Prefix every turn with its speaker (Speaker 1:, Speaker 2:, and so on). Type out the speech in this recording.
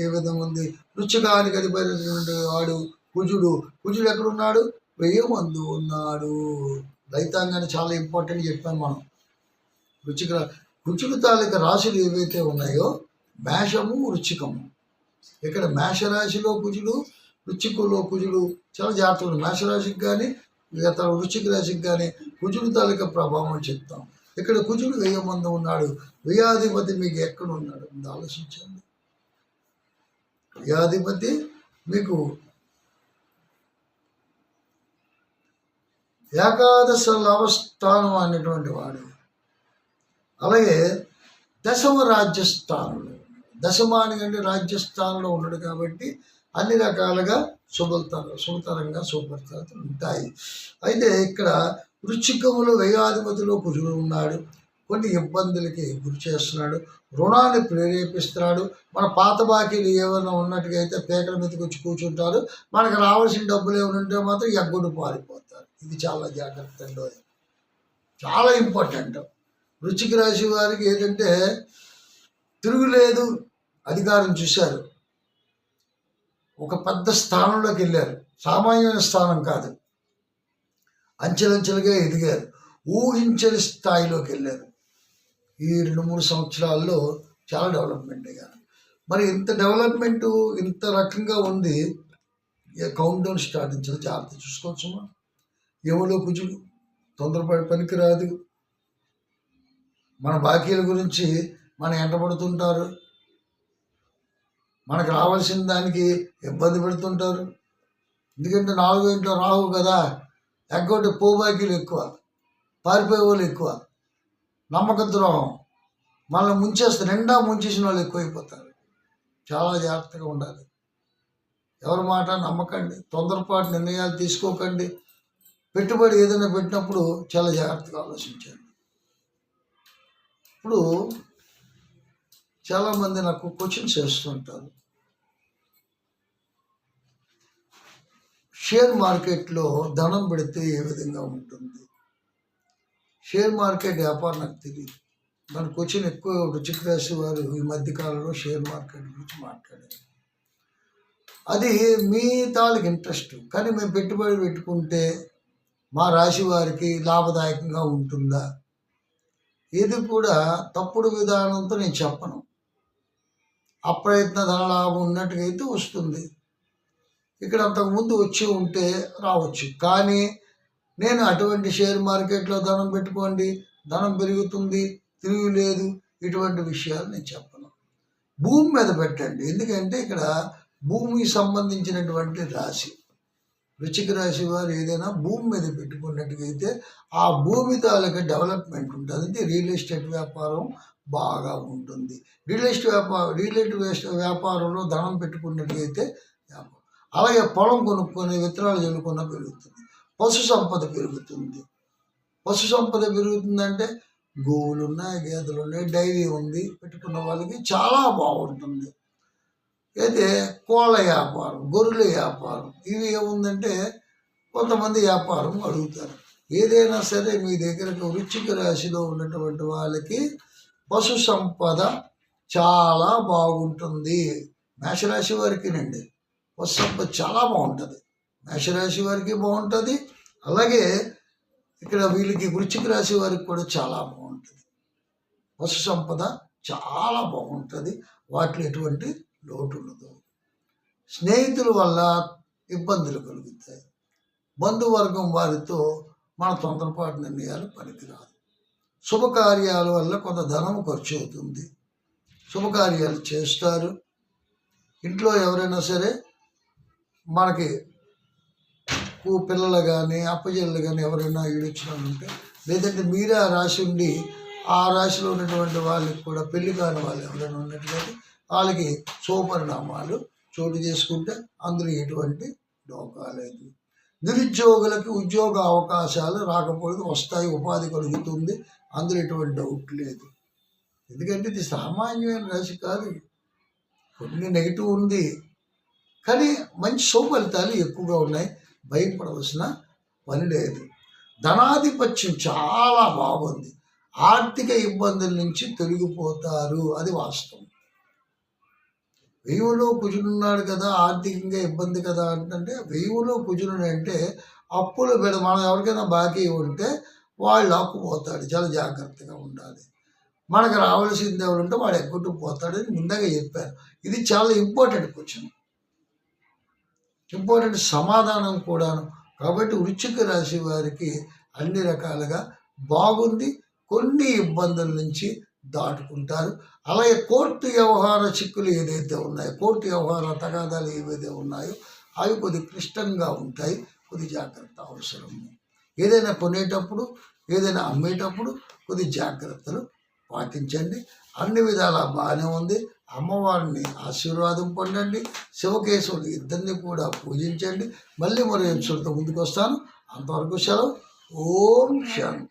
Speaker 1: ఏ విధంగా ఉంది? రుచికానికి అధిపతి వాడు కుజుడు కుజుడు ఎక్కడున్నాడు? వెయ్యి మందు ఉన్నాడు. రైతాంగాన్ని చాలా ఇంపార్టెంట్ చెప్పాను మనం. రుచిక రుచిక తాలూకా రాశులు ఏవైతే ఉన్నాయో మేషము రుచికము ఇక్కడ మేషరాశిలో కుజుడు రుచికులో కుజుడు చాలా జాగ్రత్తగా మేషరాశికి కానీ ఇతర వృశ్చిక రాశికి కానీ కుజుడు తాలూక ప్రభావం చెప్తాం. ఇక్కడ కుజుడు వెయ్యి ఉన్నాడు. వ్యయాధిపతి మీకు ఎక్కడ ఉన్నాడు? ఆలోచించండి. యాధిపతి మీకు ఏకాదశ లవస్థానం అనేటువంటి వాడు. అలాగే దశమ రాజ్యస్థానంలో దశమాని అంటే రాజ్యస్థానంలో ఉన్నాడు కాబట్టి అన్ని రకాలుగా శుభతర శుభతరంగా శుభతరతలు ఉంటాయి. అయితే ఇక్కడ వృచ్చికములు వ్యయాధిపతిలో కుజుడు ఉన్నాడు. కొన్ని ఇబ్బందులకి గురి చేస్తున్నాడు రుణాన్ని ప్రేరేపిస్తున్నాడు. మన పాత బాకీలు ఏమైనా ఉన్నట్టుగా అయితే పేకల మీదకి వచ్చి కూర్చుంటారు. మనకు రావాల్సిన డబ్బులు ఏమైనా ఉంటే మాత్రం ఎగ్గుడు పారిపోతారు. ఇది చాలా జాగ్రత్త అండి చాలా ఇంపార్టెంట్. వృచ్చిక రాశి వారికి ఏంటంటే తిరుగులేదు అధికారం చూశారు. ఒక పెద్ద స్థానంలోకి వెళ్ళారు. సామాన్యమైన స్థానం కాదు. అంచెలంచెలుగా ఎదిగారు. ఊహించని స్థాయిలోకి వెళ్ళారు. ఈ రెండు మూడు సంవత్సరాల్లో చాలా డెవలప్మెంట్ అయ్యారు. మరి ఇంత డెవలప్మెంట్ ఇంత రకంగా ఉంది కౌంట్ డౌన్ స్టార్ట్ చేయాలి జాగ్రత్త చూసుకోవచ్చుమా? ఎవరో కుజుడు తొందరపడి పనికిరాదు. మన బాకీల గురించి మనం ఎంటబడుతుంటారు. మనకు రావాల్సిన దానికి ఇబ్బంది పెడుతుంటారు. ఎందుకంటే నాలుగు ఇంట్లో రావు కదా ఎగ్గొట్టి పోబాకీలు ఎక్కువ పారిపోయే వాళ్ళు ఎక్కువ. నమ్మక ద్రోహం. మనల్ని ముంచేస్తే నిండా ముంచేసిన వాళ్ళు ఎక్కువైపోతారు. చాలా జాగ్రత్తగా ఉండాలి. ఎవరి మాట నమ్మకండి. తొందరపాటు నిర్ణయాలు తీసుకోకండి. పెట్టుబడి ఏదైనా పెట్టినప్పుడు చాలా జాగ్రత్తగా ఆలోచించండి. ఇప్పుడు చాలామంది నాకు క్వశ్చన్స్ వేస్తుంటారు. షేర్ మార్కెట్లో ధనం పెడితే ఏ విధంగా ఉంటుంది? షేర్ మార్కెట్ వ్యాపారం నాకు తెలియదు మనకు క్వశ్చన్ ఎక్కువ రుచిక రాశి వారు ఈ మధ్యకాలంలో షేర్ మార్కెట్ గురించి మాట్లాడారు. అది మీ తాలూకు ఇంట్రెస్ట్. కానీ మేము పెట్టుబడి పెట్టుకుంటే మా రాశి వారికి లాభదాయకంగా ఉంటుందా? ఇది కూడా తప్పుడు విధానంతో నేను చెప్పను. అప్రయత్న ధనలాభం ఉన్నట్టుగా అయితే వస్తుంది. ఇక్కడ అంతకుముందు వచ్చి ఉంటే రావచ్చు. కానీ నేను అటువంటి షేర్ మార్కెట్లో ధనం పెట్టుకోండి ధనం పెరుగుతుంది తిరిగి లేదు ఇటువంటి విషయాలు నేను చెప్పను. భూమి మీద పెట్టండి. ఎందుకంటే ఇక్కడ భూమికి సంబంధించినటువంటి రాశి. వృచ్చిక రాశి వారు ఏదైనా భూమి మీద పెట్టుకున్నట్టుగైతే ఆ భూమి తాలూకా డెవలప్మెంట్ ఉంటుంది. అంటే రియల్ ఎస్టేట్ వ్యాపారం బాగా ఉంటుంది. రియల్ ఎస్టేట్ వ్యాపారం రియల్ ఎస్టేట్ వ్యాపారంలో ధనం పెట్టుకున్నట్టుగైతే వ్యాపారం అలాగే పొలం కొనుక్కొని విత్తనాలు చల్లుకున్న పెరుగుతుంది. పశు సంపద పెరుగుతుంది. పశు సంపద పెరుగుతుందంటే గోవులు ఉన్నాయి గేదెలు ఉన్నాయి డైరీ ఉంది పెట్టుకున్న వాళ్ళకి చాలా బాగుంటుంది. అయితే కోళ్ళ వ్యాపారం గొర్రెల వ్యాపారం ఇవి ఏముందంటే కొంతమంది వ్యాపారం అడుగుతారు. ఏదైనా సరే మీ దగ్గర వృచ్చిక రాశిలో ఉన్నటువంటి వాళ్ళకి పశు సంపద చాలా బాగుంటుంది. మేషరాశి వారికినండి పశు సంపద చాలా బాగుంటుంది. మేషరాశి వారికి బాగుంటుంది. అలాగే ఇక్కడ వీళ్ళకి వృశ్చిక రాశి వారికి కూడా చాలా బాగుంటుంది. పశు సంపద చాలా బాగుంటుంది. వాటిలో ఎటువంటి లోటు ఉండదు. స్నేహితుల వల్ల ఇబ్బందులు కలుగుతాయి. బంధువర్గం వారితో మన తొందరపాటు నిర్ణయాలు పనికిరాదు. శుభకార్యాల వల్ల కొంత ధనం ఖర్చు అవుతుంది. శుభకార్యాలు చేస్తారు. ఇంట్లో ఎవరైనా సరే మనకి పిల్లలు కానీ అప్పచెల్లెలు కానీ ఎవరైనా ఈడొచ్చినారంటే లేదంటే మీరే ఆ రాశి ఉండి ఆ రాశిలో ఉన్నటువంటి వాళ్ళకి కూడా పెళ్ళి కాని వాళ్ళు ఎవరైనా ఉన్నట్లయితే వాళ్ళకి శుభపరిణామాలు చోటు చేసుకుంటే అందులో ఎటువంటి డోకా లేదు నిరుద్యోగులకి ఉద్యోగ అవకాశాలు రాకపోతే వస్తాయి ఉపాధి కలుగుతుంది అందులో ఎటువంటి డౌట్ లేదు. ఎందుకంటే ఇది సామాన్యమైన రాశి కాదు. కొన్ని నెగిటివ్ ఉంది. కానీ మంచి శుభ ఫలితాలు ఎక్కువగా ఉన్నాయి. భయపడవలసిన పని లేదు ధనాధిపత్యం చాలా బాగుంది. ఆర్థిక ఇబ్బందుల నుంచి తొలగిపోతారు అది వాస్తవం. వెయ్యిలో కుజునున్నాడు కదా ఆర్థికంగా ఇబ్బంది కదా అంటే వెయ్యిలో కుజునుడు అంటే అప్పులు పెడ మనం ఎవరికైనా బాకీ ఉంటే వాళ్ళు అప్పుపోతాడు చాలా జాగ్రత్తగా ఉండాలి. మనకు రావాల్సింది ఎవరుంటే వాడు ఎగ్గుట్టు పోతాడని ముందుగా చెప్పారు. ఇది చాలా ఇంపార్టెంట్ క్వశ్చన్. ఇంపార్టెంట్ సమాధానం కూడాను. కాబట్టి వృచ్చిక రాశి వారికి అన్ని రకాలుగా బాగుంది కొన్ని ఇబ్బందుల నుంచి దాటుకుంటారు. అలాగే కోర్టు వ్యవహార చిక్కులు ఏదైతే ఉన్నాయో కోర్టు వ్యవహార తగాదాలు ఏవైతే ఉన్నాయో అవి కొద్ది క్లిష్టంగా ఉంటాయి. కొద్ది జాగ్రత్త అవసరం. ఏదైనా కొనేటప్పుడు ఏదైనా అమ్మేటప్పుడు కొద్ది జాగ్రత్తలు పాటించండి. అన్ని విధాలా బాగానే ఉంది. అమ్మవారిని ఆశీర్వాదం పొందండి. శివకేశవులు ఇద్దరిని కూడా పూజించండి. మళ్ళీ మరో ఎంచులతో ముందుకు వస్తాను అంతవరకు సెలవు. ఓం శాంతి